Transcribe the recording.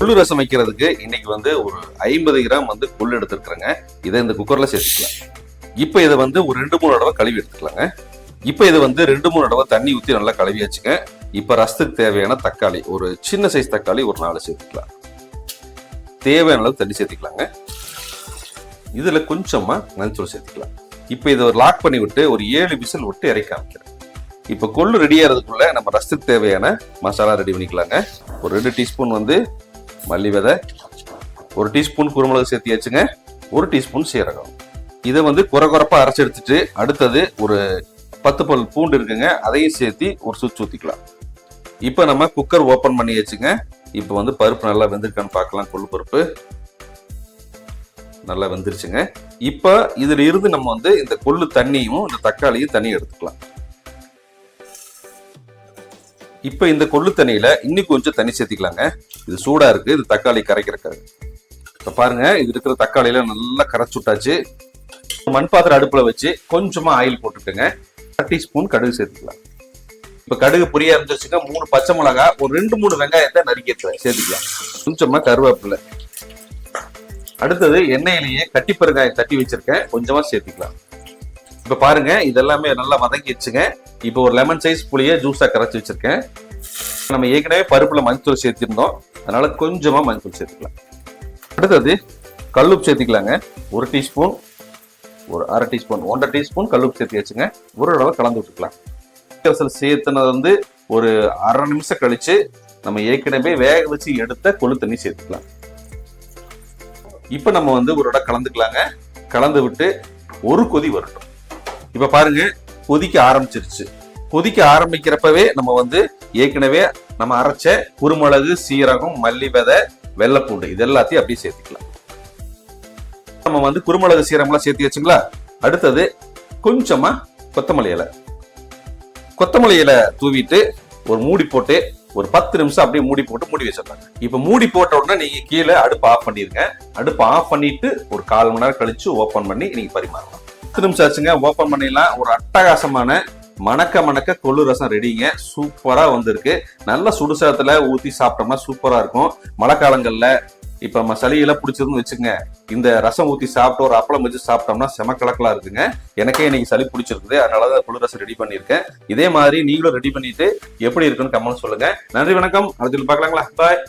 புல்லு ரசம் வைக்கிறதுக்கு இன்னைக்கு வந்து ஒரு ஐம்பது கிராம் வந்து கொள்ளு எடுத்துருக்குறேங்க. இதை இந்த குக்கர்ல சேர்த்துக்கலாம். இப்போ இதை வந்து ஒரு ரெண்டு மூணு தடவை கழுவி எடுத்துக்கலாங்க. இப்போ இதை வந்து ரெண்டு மூணு தடவை தண்ணி ஊற்றி நல்லா கழுவி வச்சுங்க. இப்போ ரசத்துக்கு தேவையான தக்காளி ஒரு சின்ன சைஸ் தக்காளி ஒரு நாலு சேர்த்துக்கலாம். தேவையான அளவு தண்ணி சேர்த்துக்கலாங்க. இதில் கொஞ்சமா மஞ்சள் சேர்த்துக்கலாம். இப்போ இதை ஒரு லாக் பண்ணி விட்டு ஒரு ஏழு விசில் விட்டு இறக்க ஆரம்பிக்கிறேன் இப்போ கொள்ளு ரெடி ஆகிறதுக்குள்ள நம்ம ரசத்துக்கு தேவையான மசாலா ரெடி பண்ணிக்கலாங்க. ஒரு ரெண்டு டீஸ்பூன் வந்து மல்லி விதை ஒரு டீஸ்பூன் குருமிளகு சேர்த்தியாச்சுங்க ஒரு டீஸ்பூன் சீரகம். இதை வந்து குறை குறைப்பாக அரைச்சி எடுத்துட்டு அடுத்தது ஒரு பத்து பல் பூண்டு இருக்குங்க அதையும் சேர்த்து ஒரு சுவிட்ச் ஊற்றிக்கலாம் இப்போ நம்ம குக்கர் ஓப்பன் பண்ணி வச்சுங்க இப்போ வந்து பருப்பு நல்லா வெந்திருக்கான்னு பார்க்கலாம் கொள்ளு பருப்பு. நல்லா வெந்துருச்சுங்க. இப்போ இதுல இருந்து நம்ம வந்து இந்த கொள்ளு தண்ணியும் இந்த தக்காளியும் தண்ணி எடுத்துக்கலாம். இப்போ இந்த கொள்ளு தண்ணியில இன்னும் கொஞ்சம் தண்ணி சேர்த்திக்கலாங்க. இது சூடா இருக்கு இது தக்காளி கரைக்கிறக்காக இப்போ பாருங்க இது இருக்கிற தக்காளியில நல்லா கரைச்சுட்டாச்சு. மண் பாத்திரம் அடுப்புல வச்சு கொஞ்சமா ஆயில் போட்டுக்கோங்க அரை டீஸ்பூன் கடுகு சேர்த்துக்கலாம். இப்போ கடுகு பொரிய இருந்துச்சுங்க மூணு பச்சை மிளகா ஒரு ரெண்டு மூணு வெங்காயத்தை நறுக்கி சேர்த்துக்கலாம். கொஞ்சமா கருவேப்பிலை. அடுத்தது எண்ணெயிலேயே கட்டி பெருங்காயம் தட்டி வச்சிருக்கேன் கொஞ்சமா சேர்த்துக்கலாம். இப்ப பாருங்க இதெல்லாமே நல்லா வதங்கிடுச்சுங்க. இப்போ ஒரு லெமன் சைஸ் புளிய ஜூஸா கரைச்சி வச்சிருக்கேன். நம்ம ஏற்கனவே பருப்புல மஞ்சள் சேர்த்திருந்தோம். அதனால கொஞ்சமா மஞ்சள் சேர்த்துக்கலாம். அடுத்தது கல்லுப்பு சேர்த்துக்கலாங்க. ஒரு டீஸ்பூன் ஒரு அரை டீஸ்பூன் ஒன்றரை டீஸ்பூன் கல்லுப்பு சேர்த்து வச்சுங்க ஒரு அளவு கலந்து விட்டுக்கலாம். ரசல் சேர்த்துனது வந்து ஒரு அரை நிமிஷம் கழிச்சு நம்ம ஏற்கனவே வேக வச்சு எடுத்த கொழு தண்ணி சேர்த்துக்கலாம். இப்போ நம்ம வந்து ஒரு இடம் கலந்துக்கலாங்க. கலந்து விட்டு ஒரு கொதி வரட்டும். இப்ப பாருங்க கொதிக்க ஆரம்பிச்சிருச்சு. கொதிக்க ஆரம்பிக்கிறப்பவே நம்ம வந்து ஏற்கனவே நம்ம அரைச்ச குருமிளகு சீரகம் மல்லி விதை வெள்ளைப்பூண்டு இது எல்லாத்தையும் அப்படியே சேர்த்துக்கலாம். நம்ம வந்து குருமிளகு சீரகம்லாம் சேர்த்து வச்சுங்களா? அடுத்தது கொஞ்சமா கொத்தமல்லி இலை. கொத்தமல்லி இலை தூவிட்டு ஒரு மூடி போட்டு ஒரு பத்து நிமிஷம் அப்படியே மூடி போட்டு மூடி வச்சிடலாங்க. இப்ப மூடி போட்ட உடனே நீங்க கீழே அடுப்பு ஆஃப் பண்ணிருங்க. அடுப்பு ஆஃப் பண்ணிட்டு ஒரு கால் மணி நேரம் கழிச்சு ஓபன் பண்ணி நீங்க பரிமாறலாம். பத்து நிமிஷம் ஆச்சுங்க. ஓப்பன் பண்ணிடலாம். ஒரு அட்டகாசமான மணக்க மணக்க கொள்ளு ரசம் ரெடிங்க. சூப்பரா வந்திருக்கு. நல்ல சுடுசாதத்துல ஊத்தி சாப்பிட்டோம்னா சூப்பரா இருக்கும். மழை காலங்களில் இப்ப நம்ம சளியெல்லாம் பிடிச்சதுன்னு வச்சுங்க இந்த ரசம் ஊத்தி சாப்பிட்டு ஒரு அப்பளம் வச்சு சாப்பிட்டோம்னா செம கலக்கலா இருக்குங்க. எனக்கே இன்னைக்கு சளி பிடிச்சிருக்குது. அதனால தான் கொள்ளு ரசம் ரெடி பண்ணியிருக்கேன். இதே மாதிரி நீங்களும் ரெடி பண்ணிட்டு எப்படி இருக்குன்னு கமெண்ட் சொல்லுங்க. நன்றி வணக்கம். அடுத்த பார்க்கலாங்களா? பாய்